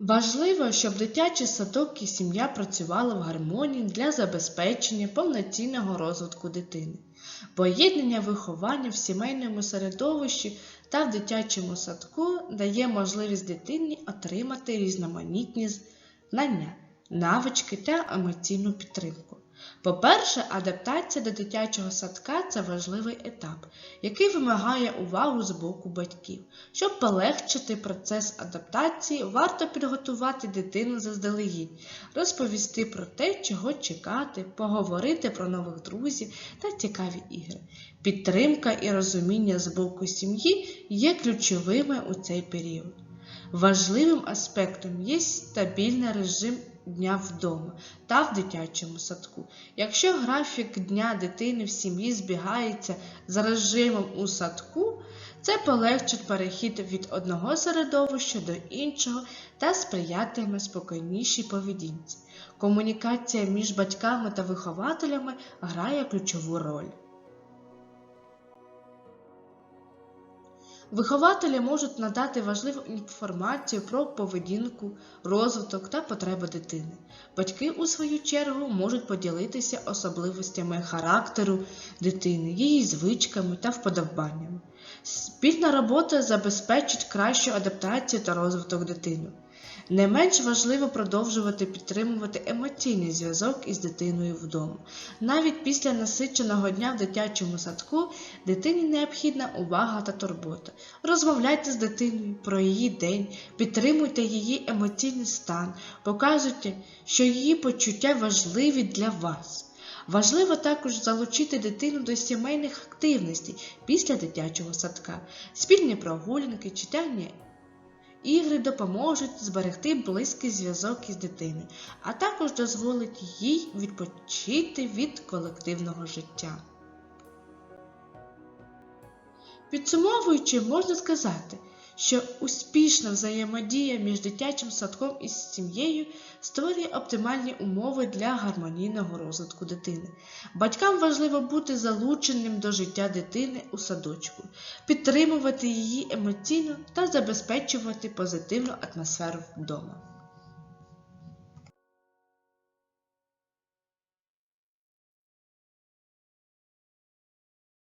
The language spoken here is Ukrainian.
Важливо, щоб дитячий садок і сім'я працювали в гармонії для забезпечення повноцінного розвитку дитини. Поєднання виховання в сімейному середовищі та в дитячому садку дає можливість дитині отримати різноманітні знання, навички та емоційну підтримку. По-перше, адаптація до дитячого садка це важливий етап, який вимагає увагу з боку батьків. Щоб полегшити процес адаптації, варто підготувати дитину заздалегідь, розповісти про те, чого чекати, поговорити про нових друзів та цікаві ігри. Підтримка і розуміння з боку сім'ї є ключовими у цей період. Важливим аспектом є стабільний режим дня вдома та в дитячому садку. Якщо графік дня дитини в сім'ї збігається з режимом у садку, це полегшить перехід від одного середовища до іншого та сприятиме спокійнішій поведінці. Комунікація між батьками та вихователями грає ключову роль. Вихователі можуть надати важливу інформацію про поведінку, розвиток та потреби дитини. Батьки, у свою чергу, можуть поділитися особливостями характеру дитини, її звичками та вподобаннями. Спільна робота забезпечить кращу адаптацію та розвиток дитини. Не менш важливо продовжувати підтримувати емоційний зв'язок із дитиною вдома. Навіть після насиченого дня в дитячому садку дитині необхідна увага та турбота. Розмовляйте з дитиною про її день, підтримуйте її емоційний стан, показуйте, що її почуття важливі для вас. Важливо також залучити дитину до сімейних активностей після дитячого садка, спільні прогулянки, читання Ігри допоможуть зберегти близький зв'язок із дитиною, а також дозволить їй відпочити від колективного життя. Підсумовуючи, можна сказати, що успішна взаємодія між дитячим садком і сім'єю створює оптимальні умови для гармонійного розвитку дитини. Батькам важливо бути залученим до життя дитини у садочку, підтримувати її емоційно та забезпечувати позитивну атмосферу вдома.